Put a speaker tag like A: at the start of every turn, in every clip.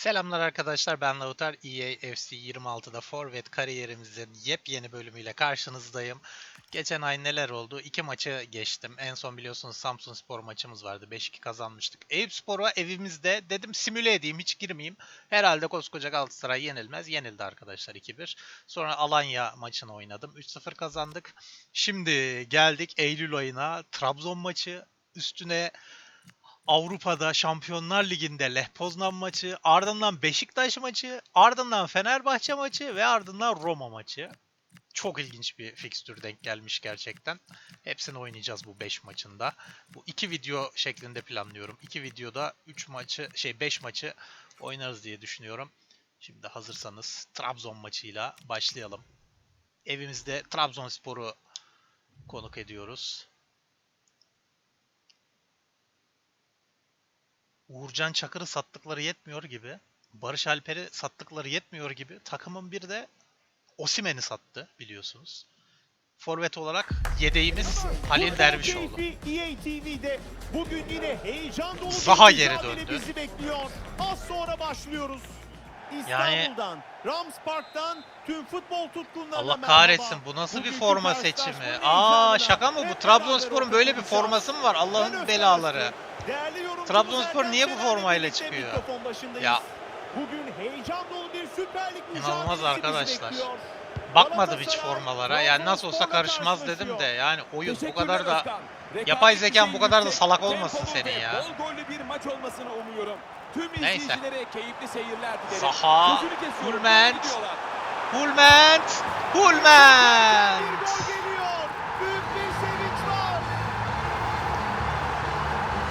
A: Selamlar arkadaşlar ben Lautar EA FC 26'da Forvet kariyerimizin yepyeni bölümüyle karşınızdayım. Geçen ay neler oldu? İki maçı geçtim. En son biliyorsunuz Samsun Spor maçımız vardı. 5-2 kazanmıştık. Eyüp Spor'a evimizde dedim simüle edeyim hiç girmeyeyim. Herhalde koskoca Galatasaray yenilmez. Yenildi arkadaşlar 2-1. Sonra Alanya maçını oynadım. 3-0 kazandık. Şimdi geldik Eylül ayına. Trabzon maçı. Üstüne Avrupa'da Şampiyonlar Ligi'nde Lech Poznan maçı, ardından Beşiktaş maçı, ardından Fenerbahçe maçı ve ardından Roma maçı. Çok ilginç bir fikstür denk gelmiş gerçekten. Hepsini oynayacağız bu 5 maçında. Bu iki video şeklinde planlıyorum. İki videoda 3 maçı, şey 5 maçı oynarız diye düşünüyorum. Şimdi hazırsanız Trabzon maçıyla başlayalım. Evimizde Trabzonspor'u konuk ediyoruz. Uğurcan Çakır'ı sattıkları yetmiyor gibi, Barış Alper'i sattıkları yetmiyor gibi takımın bir de Osimen'i sattı biliyorsunuz. Forvet olarak yedeğimiz Halil Dervişoğlu.
B: EA TV'de bugün yine heyecan dolu
A: Zaha
B: bir mücadele
A: döndü.
B: bizi bekliyor. Az sonra başlıyoruz.
A: Yani-
B: İstanbul'dan, Rams Park'tan tüm futbol tutkunlarına
A: Allah
B: merhaba.
A: kahretsin bu nasıl bir
B: Bugünkü
A: forma
B: karşılaşmanın
A: seçimi? Aa şaka mı bu? Trabzonspor'un böyle bir forması mı var? Allah'ın belaları. Trabzonspor niye bu formayla çıkıyor? Ya.
B: Bugün heyecan dolu bir Süper Lig
A: İnanılmaz arkadaşlar.
B: bekliyor.
A: Bakmadım hiç formalara. Yani nasıl olsa karışmaz dedim de yani oyun bu kadar da. Yapay zekan bu kadar da salak olmasın senin ya.
C: Bol gollü bir maç olmasını umuyorum. Tüm
A: Neyse.
C: keyifli seyirler dilerim. Kesiyorum,
A: Hulment. Hulment! Hulment!
B: gol geliyor. Büyük bir sevinç var.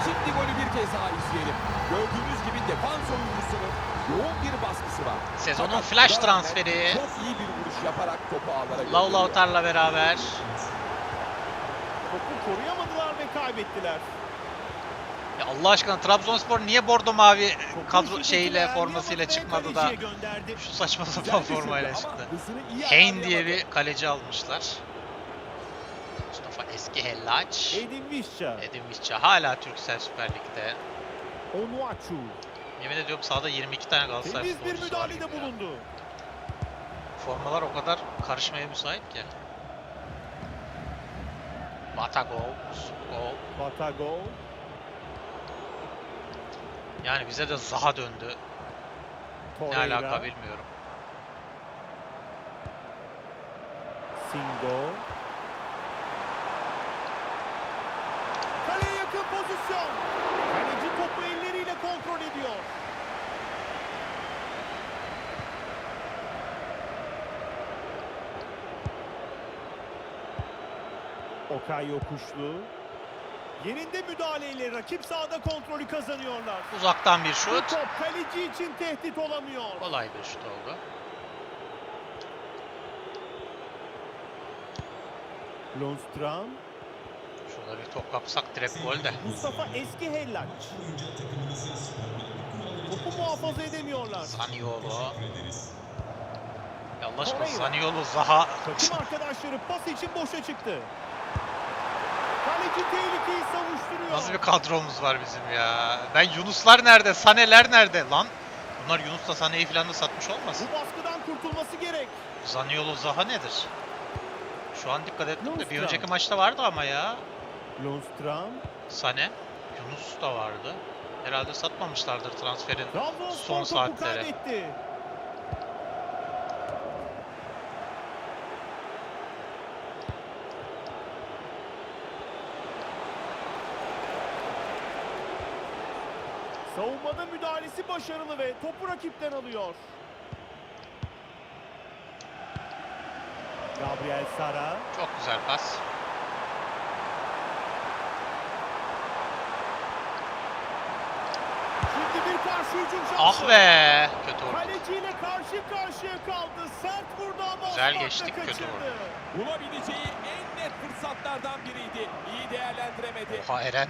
C: Şimdi golü bir kez daha izleyelim. Gördüğünüz gibi defans oyuncusunun yoğun bir baskısı var.
A: Sezonun flash transferi.
C: Çok iyi bir vuruş yaparak topu ağlara
A: Lau
C: gönderiyor.
A: Lautar'la beraber.
B: Koruyamadılar ve kaybettiler.
A: Ya Allah aşkına Trabzonspor niye bordo mavi kadro şeyle formasıyla çıkmadı da şu saçma sapan formayla çıktı. Hein diye bir kaleci almışlar. Mustafa Eski Hellaç.
B: Edin Visca,
A: Edin Visca hala Türksel Süper Lig'de.
B: Onuachu.
A: Yemin ediyorum sahada 22 tane Galatasaray
B: Temiz bir müdahalede bulundu.
A: Formalar o kadar karışmaya müsait ki. Batagol, Gol.
B: Batago,
A: Yani bize de Zaha döndü. Ne
B: Torreira,
A: alaka bilmiyorum.
B: Singo. Kaleye yakın pozisyon. Kaleci topu elleriyle kontrol ediyor. Okay Yokuşlu. Yerinde müdahaleyle rakip sahada kontrolü kazanıyorlar.
A: Uzaktan bir
B: Bu
A: şut.
B: top kaleci için tehdit olamıyor.
A: Kolay bir şut oldu.
B: Lundstram,
A: Şurada bir top kapsak direkt gol de.
B: Mustafa Eski Hellaç. Topu muhafaza edemiyorlar.
A: Zaniolo. Ya Allah aşkına. Zaniolo, Zaha.
B: Takım arkadaşları pas için boşa çıktı. Kaleci tehlikeyi savuşturuyor.
A: Nasıl bir kadromuz var bizim ya. Ben Yunuslar nerede? Saneler nerede? Lan bunlar Yunus'la Sane'yi falan da satmış olmasın?
B: Bu baskıdan kurtulması gerek.
A: Zaniolo, Zaha nedir? Şu an dikkat ettim de bir önceki maçta vardı ama ya.
B: Lundstram,
A: Sane. Yunus da vardı. Herhalde satmamışlardır transferin
B: Trabzonspor
A: son
B: topu
A: saatlere.
B: kaybetti. Müdahalesi başarılı ve topu rakipten alıyor. Gabriel Sara,
A: Çok güzel pas.
B: şimdi bir karşı hücum şansı.
A: Ah be! Kötü oldu.
B: Kaleciyle karşı karşıya kaldı. Sert vurdu ama
A: Güzel geçtik, kötü vurdu.
C: Bulabileceği en net fırsatlardan biriydi. İyi değerlendiremedi.
A: Oha Eren.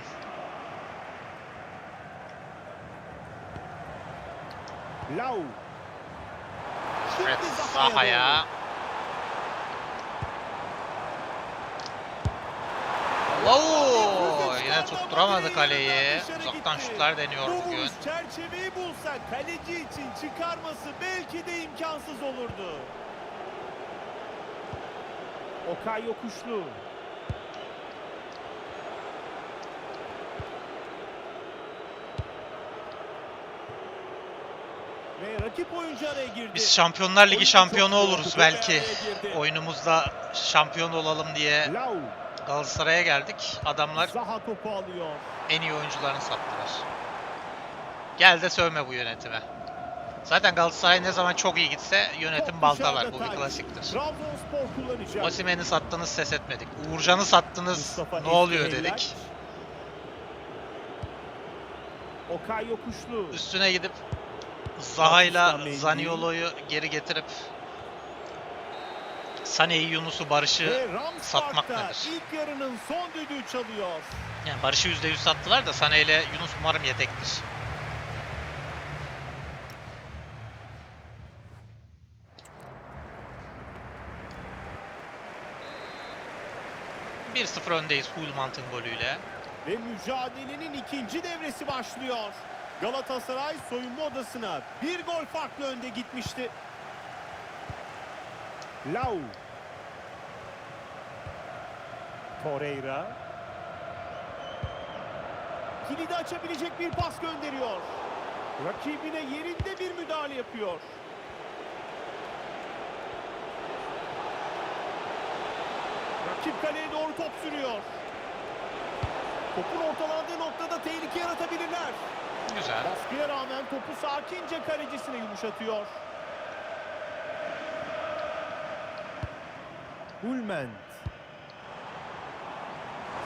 B: Lau. Zaha'ya. doğru.
A: Oo, yine tutturamadı kaleyi. Uzaktan şutlar deniyor
B: Bu
A: bugün.
B: çerçeveyi bulsa kaleci için çıkarması belki de imkansız olurdu. Okay Yokuşlu. Ve rakip oyuncu araya girdi.
A: Biz Şampiyonlar Ligi
C: Oyun
A: şampiyonu
C: çok
A: oluruz belki.
C: araya girdi.
A: Şampiyon olalım diye
B: Lau.
A: Galatasaray'a geldik. Adamlar
B: Zaha topu alıyor.
A: en iyi oyuncularını sattılar. Gel de sövme bu yönetime. Zaten Galatasaray ne zaman çok iyi gitse yönetim
B: Top
A: baltalar. Bu bir klasiktir.
B: Trabzonspor kullanacak.
A: Osimhen'i sattınız ses etmedik. Uğurcan'ı sattınız
B: Mustafa
A: ne oluyor
B: Eskişehirler.
A: dedik.
B: Okay Yokuşlu.
A: Üstüne gidip Zaha'yla. Zaniolo'yu geri getirip Sane'yi, Yunus'u, Barış'ı satmak nedir?
B: ilk yarının son düdüğü çalıyor.
A: yani Barış'ı %100 sattılar da Sane ile Yunus umarım yedektir. Bir 0 öndeyiz Hulmant'ın golüyle.
B: Ve mücadelenin ikinci devresi başlıyor. Galatasaray soyunma odasına bir gol farklı önde gitmişti. Lau. Torreira. Kilidi açabilecek bir pas gönderiyor. Rakibine yerinde bir müdahale yapıyor. Rakip kaleye doğru top sürüyor. Topun ortalandığı noktada tehlike yaratabilirler.
A: Güzel.
B: Baskıya rağmen topu sakince kalecisine yumuşatıyor. Hulment.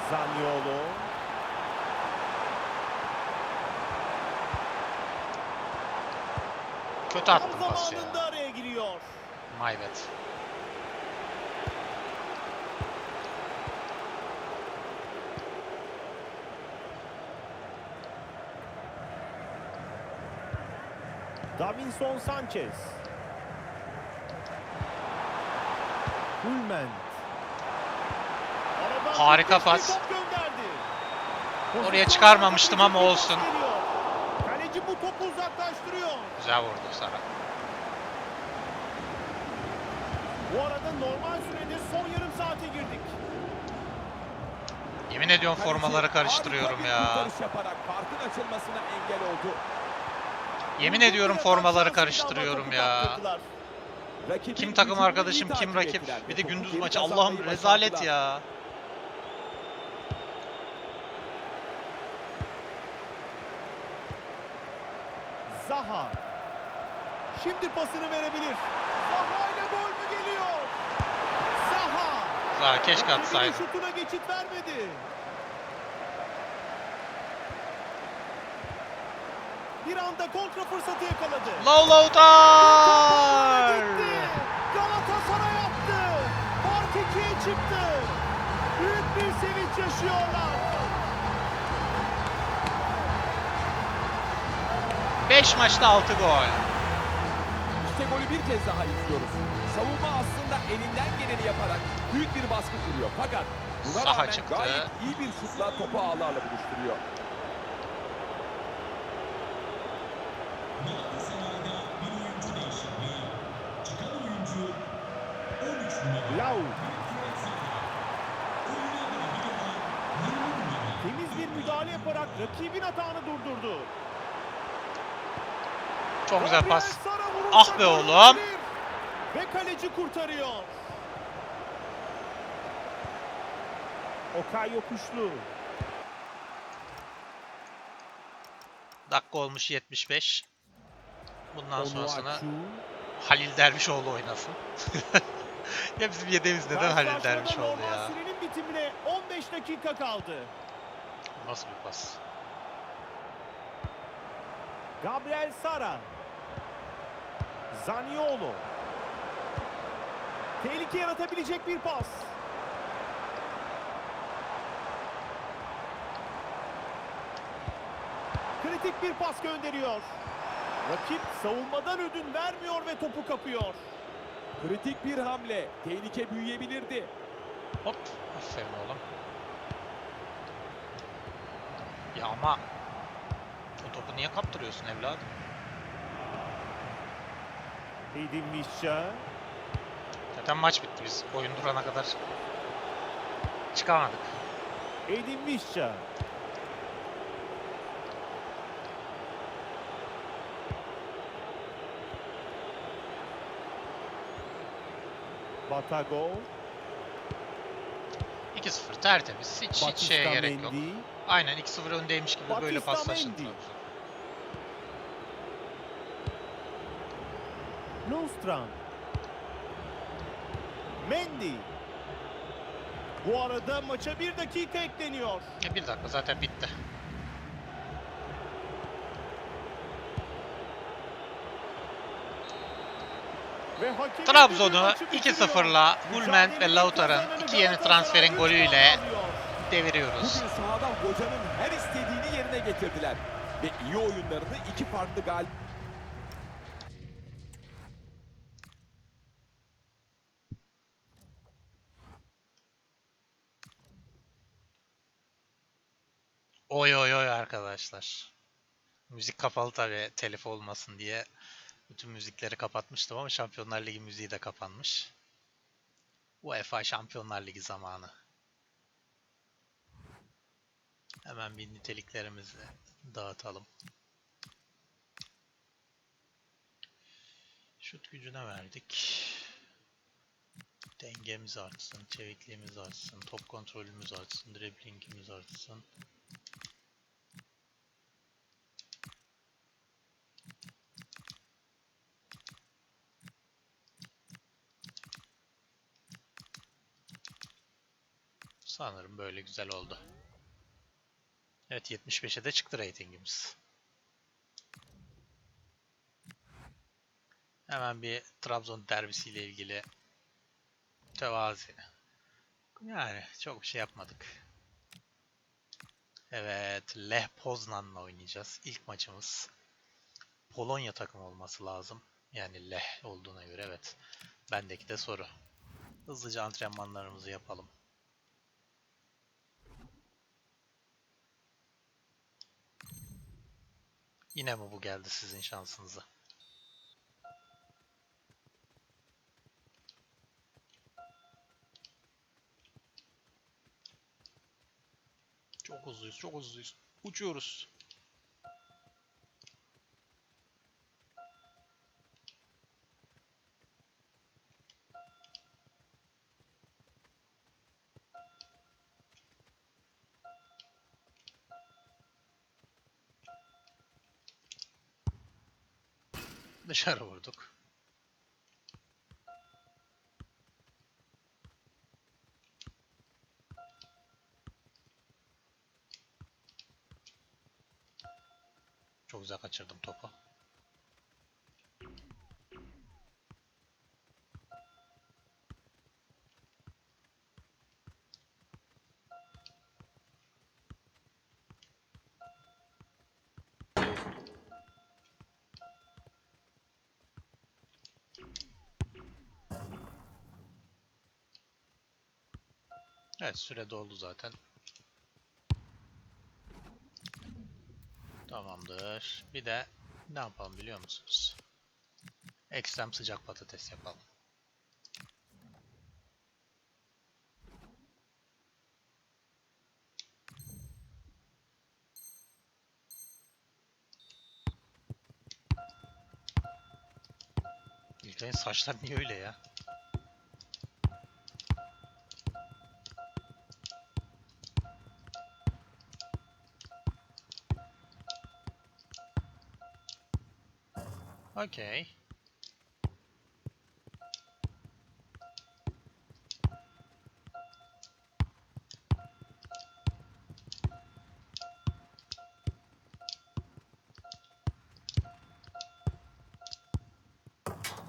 B: Zaniolo.
A: Kötü attım pası ya.
B: zamanında araya giriyor.
A: My
B: Davinson Sanchez. Aradan
A: Harika pas. Oraya çıkarmamıştım ama olsun.
B: Kaleci bu topu uzaklaştırıyor.
A: Güzel vurdu Sara.
B: Bu arada normal sürede son yarım saate girdik.
A: Yemin ediyorum formaları karıştırıyorum ya.
C: yaparak farkın açılmasına engel oldu.
A: Yemin ediyorum formaları karıştırıyorum ya. Kim takım arkadaşım, kim rakip. Bir de gündüz maçı. Allah'ım rezalet ya.
B: Zaha. Şimdi pasını verebilir. Zaha ile gol mü geliyor? Zaha.
A: Daha keşke atsaydım.
B: şutuna geçit vermedi. Bir anda kontra fırsatı yakaladı.
A: Low Lautar!
B: Gitti. Galatasaray attı. Fark ikiye çıktı. Büyük bir sevinç yaşıyorlar.
A: 5 maçta 6 gol.
C: İşte golü bir kez daha izliyoruz. Savunma aslında elinden geleni yaparak büyük bir baskı kuruyor. Fakat buna
A: Saha
C: rağmen
A: çıktı.
C: gayet iyi bir şutla topu ağlarla buluşturuyor.
B: Lau. Temiz bir müdahale yaparak rakibin atağını durdurdu.
A: Çok güzel pas. Ah be oğlum.
B: Ve kaleci kurtarıyor. Okay Yokuşlu.
A: Dakika olmuş 75. Bundan sonrasını
B: Onuachu.
A: Halil Dervişoğlu oynasın. ya bizim yedeğimiz neden Halil Dervişoğlu ya?
B: sürenin bitimine 15 dakika kaldı.
A: Nasıl bir pas?
B: Gabriel Sara. Zaniolo. Tehlike yaratabilecek bir pas. Kritik bir pas gönderiyor. Rakip savunmadan ödün vermiyor ve topu kapıyor.
C: Kritik bir hamle. Tehlike büyüyebilirdi.
A: Hop. Aferin oğlum. Ya ama o topu niye kaptırıyorsun evladım?
B: Edin Mişça.
A: Zaten maç bitti biz oyun durana kadar çıkamadık.
B: Edin Mişça. Batago.
A: 2-0 tertemiz. Hiç, hiç
B: Batista
A: şeye gerek yok. Aynen 2-0 öndeymiş gibi böyle
B: Batista
A: paslaşın.
B: Mendy.
A: Trabzon.
B: Lundstram. Mendy. Bu arada maça bir dakika ekleniyor.
A: E, bir dakika zaten bitti. Trabzon'u
B: maçı bitiriyor.
A: 2-0'la Gulment ve
B: kazananı
A: iki yeni transferin golüyle deviriyoruz.
C: Bugün sahada hocanın her istediğini yerine getirdiler. Ve iyi oyunlarını iki farklı galip
A: Oy oy oy arkadaşlar. Müzik kapalı tabii telif olmasın diye. Bütün müzikleri kapatmıştım ama Şampiyonlar Ligi müziği de kapanmış. UEFA Şampiyonlar Ligi zamanı. Hemen bir niteliklerimizi dağıtalım. Şut gücüne verdik. Dengemiz artsın, çevikliğimiz artsın, top kontrolümüz artsın, driblingimiz artsın. Sanırım böyle güzel oldu. Evet 75'e de çıktı ratingimiz. Hemen bir Trabzon derbisiyle ilgili tevazi. Yani çok bir şey yapmadık. Evet, Leh Poznan'la oynayacağız. İlk maçımız. Polonya takımı olması lazım. Yani Leh olduğuna göre evet. Bendeki de soru. Hızlıca antrenmanlarımızı yapalım. Yine mi bu geldi sizin şansınıza? Çok hızlıyız, çok hızlıyız. Uçuyoruz. Dışarı vurduk. Çok güzel kaçırdım topu. Evet süre doldu zaten. Tamamdır. Bir de ne yapalım biliyor musunuz? Ekstrem sıcak patates yapalım. İlkay'ın saçlar niye öyle ya? Okey.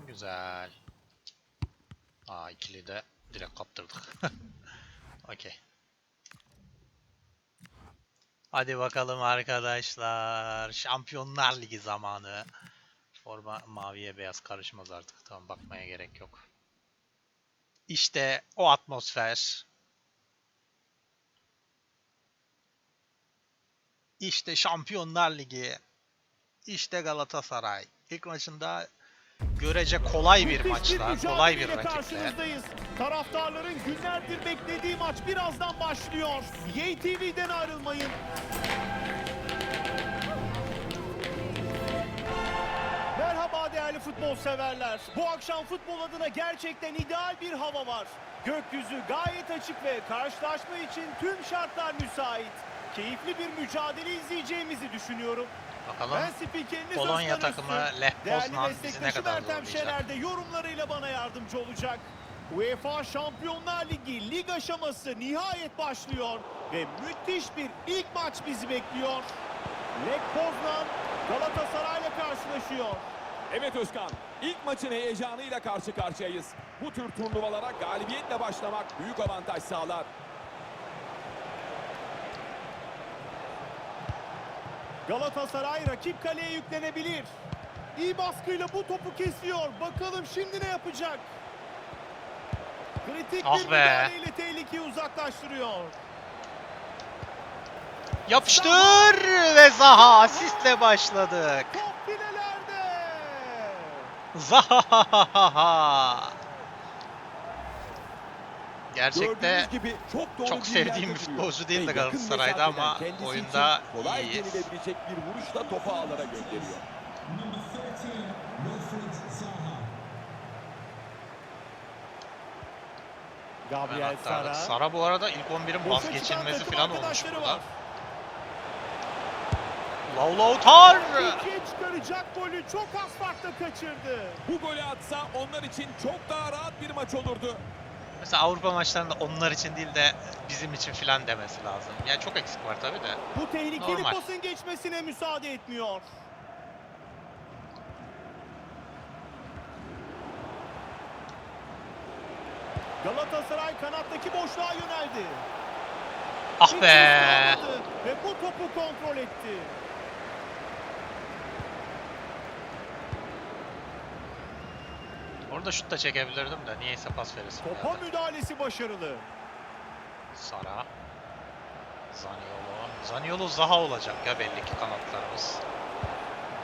A: Güzel. Aa ikili de direkt kaptırdık. Okey. Hadi bakalım arkadaşlar. Şampiyonlar Ligi zamanı. Forma maviye beyaz karışmaz artık. Tamam bakmaya gerek yok. İşte o atmosfer. İşte Şampiyonlar Ligi. İşte Galatasaray. İlk maçında görece kolay bir maçla, kolay bir rakiple.
B: Taraftarların günlerdir beklediği maç birazdan başlıyor. Yay TV'den ayrılmayın. Değerli futbol severler. Bu akşam futbol adına gerçekten ideal bir hava var. Gökyüzü gayet açık ve karşılaşma için tüm şartlar müsait. Keyifli bir mücadele izleyeceğimizi düşünüyorum.
A: Bakalım
B: Ben spikeriniz
A: Polonya takımı. Lech Poznan bizi ne kadar
B: Ertem
A: zorlayacak?
B: Şener de yorumlarıyla bana yardımcı olacak. UEFA Şampiyonlar Ligi lig aşaması nihayet başlıyor ve müthiş bir ilk maç bizi bekliyor. Lech Poznan Galatasaray'la karşılaşıyor.
C: Evet Özkan, ilk maçın heyecanıyla karşı karşıyayız. Bu tür turnuvalara galibiyetle başlamak büyük avantaj sağlar.
B: Galatasaray rakip kaleye yüklenebilir. İyi baskıyla bu topu kesiyor. Bakalım şimdi ne yapacak? Kritik
A: Ah
B: bir
A: be.
B: müdahaleyle tehlikeyi uzaklaştırıyor.
A: Yapıştır ve Zaha asistle başladık.
B: Top.
A: Gerçekte
C: gibi çok doğru
A: çok
C: bir
A: sevdiğim bir futbolcu değil de Galatasaray'da ama oyunda
C: kolay
A: iyiyiz.
C: denilebilecek bir vuruşla topu ağlara gönderiyor.
B: Gabriel. Sara.
A: Sara bu arada ilk 11'in
B: Boşa
A: vazgeçilmezi falan olmuş burada.
B: var.
A: Lautaro.
B: İkiye çıkaracak golü çok az farkla kaçırdı.
C: Bu golü atsa onlar için çok daha rahat bir maç olurdu.
A: Mesela Avrupa maçlarında onlar için değil de bizim için filan demesi lazım. Yani çok eksik var tabi de.
B: Bu tehlikeli
A: Normal.
B: pasın geçmesine müsaade etmiyor. Galatasaray kanattaki boşluğa yöneldi.
A: Ah be.
B: Ve bu topu kontrol etti.
A: Orada şut da çekebilirdim de niyeyse pas veresim
B: Topa
A: geldi.
B: müdahalesi başarılı.
A: Sara. Zaniolo. Zaniolo Zaha olacak ya belli ki kanatlarımız.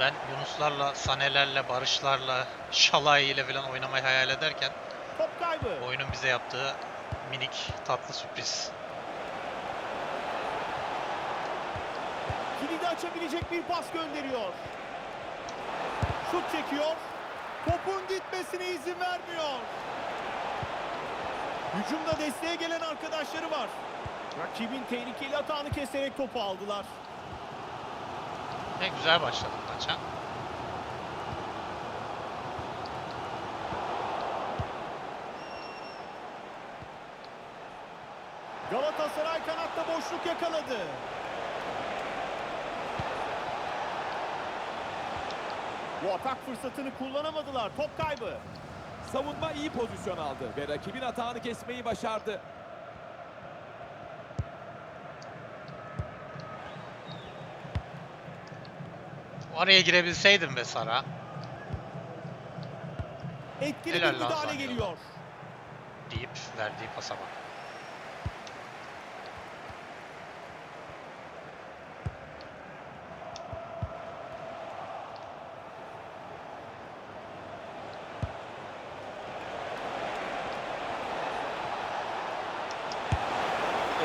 A: Ben Yunuslarla, Sanelerle, Barışlarla, Şalay ile falan oynamayı hayal ederken
B: Top kaybı.
A: oyunun bize yaptığı minik tatlı sürpriz.
B: Kilidi açabilecek bir pas gönderiyor. Şut çekiyor. Topun gitmesine izin vermiyor. Hücumda desteğe gelen arkadaşları var. Rakibin tehlikeli atağını keserek topu aldılar.
A: Ne güzel başladık maça.
B: Galatasaray kanatta boşluk yakaladı. Bu atak fırsatını kullanamadılar. Top kaybı.
C: Savunma iyi pozisyon aldı ve rakibin atağını kesmeyi başardı.
A: Oraya girebilseydim be Sara.
B: Etkili
A: Helal
B: bir müdahale geliyor.
A: deyip verdiği pasa bak.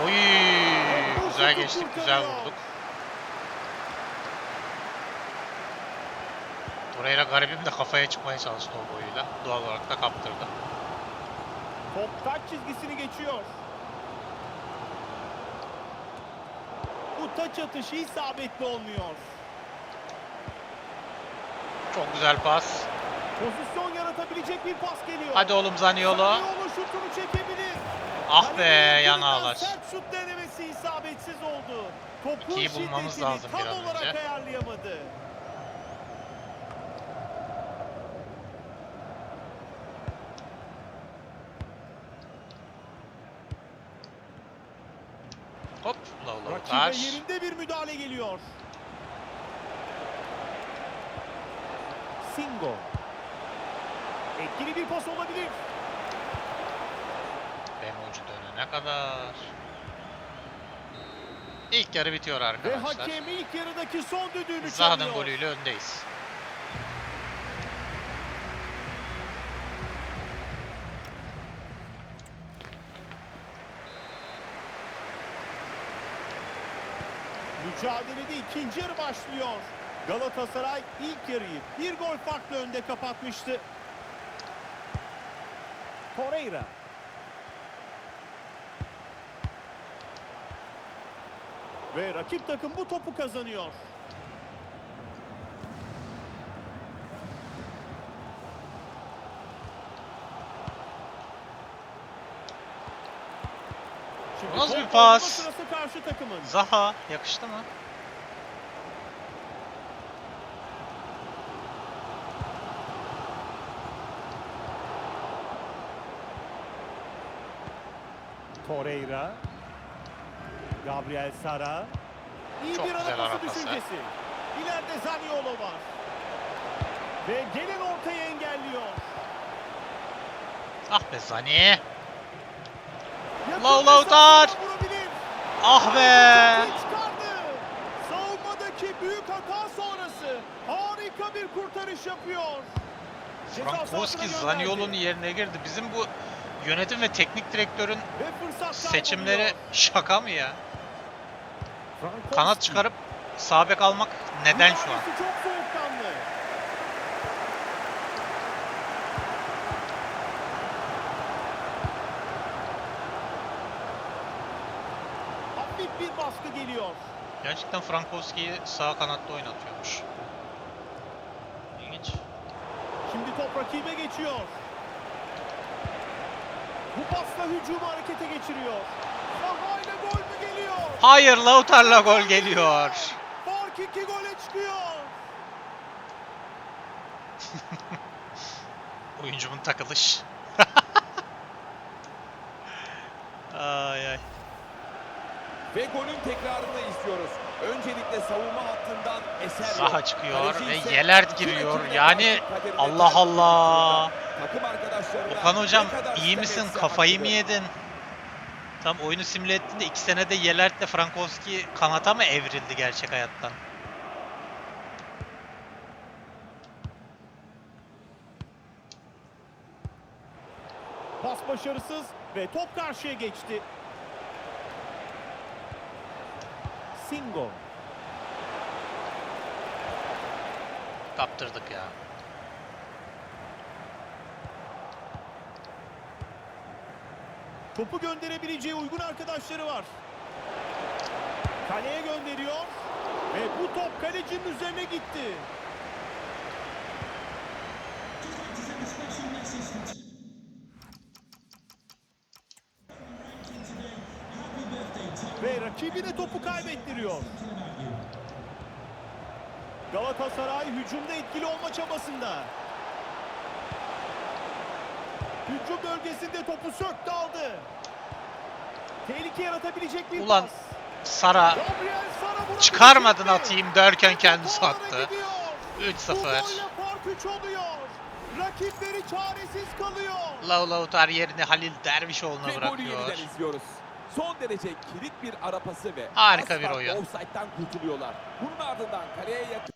A: Oy, güzel
B: şutu
A: geçtik, güzel vurduk. Torreira garibim de kafaya çıkmaya çalıştı o boyuyla. Doğal olarak da kaptırdı.
B: Top taç çizgisini geçiyor. Bu taç atışı isabetli olmuyor.
A: Çok güzel pas.
B: Pozisyon yaratabilecek bir pas geliyor.
A: Hadi oğlum Zaniolo.
B: Zaniolo şutunu çekebilir.
A: Ah be yan ağlar.
B: Sert şut denemesi isabetsiz oldu. Topun
A: İkiyi bulmamız lazım
B: tam
A: bir an
B: olarak
A: önce.
B: ayarlayamadı.
A: Hop. Lautaro.
B: Rakibe yerinde bir müdahale geliyor. Singo. Etkili bir pas olabilir.
A: Dönene kadar. İlk yarı bitiyor
B: Ve
A: arkadaşlar.
B: hakem ilk yarıdaki son düdüğünü
A: Zaha'nın
B: çalıyor.
A: golüyle öndeyiz.
B: Mücadelede ikinci yarı başlıyor. Galatasaray ilk yarıyı bir gol farklı önde kapatmıştı. Torreira. Ve rakip takım bu topu kazanıyor. Şimdi
A: Nasıl bir pas?
B: karşı takımın.
A: Zaha yakıştı mı?
B: Torreira. Gabriel Sara. İyi
A: Çok
B: bir
A: güzel
B: ara pası düşüncesi. İleride Zaniolo var. Ve gelen ortayı engelliyor.
A: Ah be Zani. Lau Lautar! Ah be.
B: Savunmadaki büyük hata sonrası harika bir kurtarış yapıyor.
A: Frankowski. Zaniolo'nun yerine girdi. Bizim bu yönetim ve teknik direktörün
B: Ve
A: seçimleri şaka mı ya? Kanat çıkarıp sağ bek almak neden şu an?
B: Bir baskı geliyor.
A: Gerçekten Frankowski'yi sağ kanatta oynatıyormuş. İlginç.
B: Şimdi top rakibe geçiyor. Bu pasla hücumu harekete geçiriyor. Saha
A: Hayır Lautar'la gol geliyor.
B: Fark iki gole çıkıyor.
A: Oyuncumun takılış. ay ay.
C: Ve golün tekrarını izliyoruz. Öncelikle savunma hattından eser.
A: Zaha çıkıyor ve
C: tüm
A: giriyor. Yani Allah Allah. Okan hocam iyi misin? Kafayı mı yedin? Tam oyunu simüle ettin de iki senede Yelert'le Frankowski kanata mı evrildi gerçek hayattan?
B: Pas başarısız ve top karşıya geçti. Singo.
A: Kaptırdık ya.
B: Topu gönderebileceği uygun arkadaşları var. Kaleye gönderiyor. Ve bu top kalecinin üzerine gitti. Ve rakibine topu kaybettiriyor. Galatasaray hücumda etkili olma çabasında. Hücum bölgesinde topu söktü aldı. Tehlike yaratabilecek bir
A: Ulan
B: pas.
A: Sara çıkarmadın atayım derken kendisi attı.
B: alana gidiyor.
A: 3-0.
B: Bu golle fark 3 oluyor. Rakipleri çaresiz kalıyor.
A: Lau Lautar yerini Halil Dervişoğlu'na
C: Ve
A: bırakıyor.
C: izliyoruz. Son derece kilit bir ara pası ve
A: Harika bir oyun.
C: Offside'den kurtuluyorlar. Bunun ardından kaleye yakın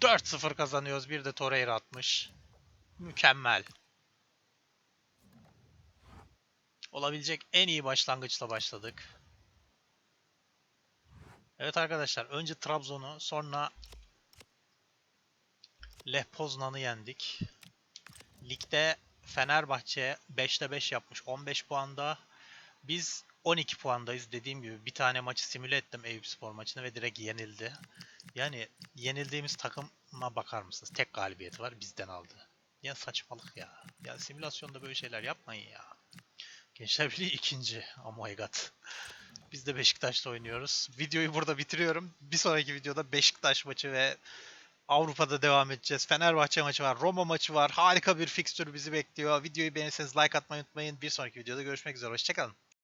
A: 4-0 kazanıyoruz. Bir de Torreira atmış. Mükemmel. Olabilecek en iyi başlangıçla başladık. Evet arkadaşlar önce Trabzon'u sonra Lech Poznan'ı yendik. Ligde Fenerbahçe 5'te 5 yapmış 15 puanda. Biz 12 puandayız. Dediğim gibi bir tane maçı simüle ettim Eyüpspor maçını ve direkt yenildi. Yani yenildiğimiz takıma bakar mısınız? Tek galibiyeti var bizden aldı. Ya saçmalık ya. Ya simülasyonda böyle şeyler yapmayın ya. Gençler Birliği ikinci. Oh my god. Biz de Beşiktaş'ta oynuyoruz. Videoyu burada bitiriyorum. Bir sonraki videoda Beşiktaş maçı ve Avrupa'da devam edeceğiz. Fenerbahçe maçı var, Roma maçı var. Harika bir fikstür bizi bekliyor. Videoyu beğenirseniz like atmayı unutmayın. Bir sonraki videoda görüşmek üzere. Hoşçakalın.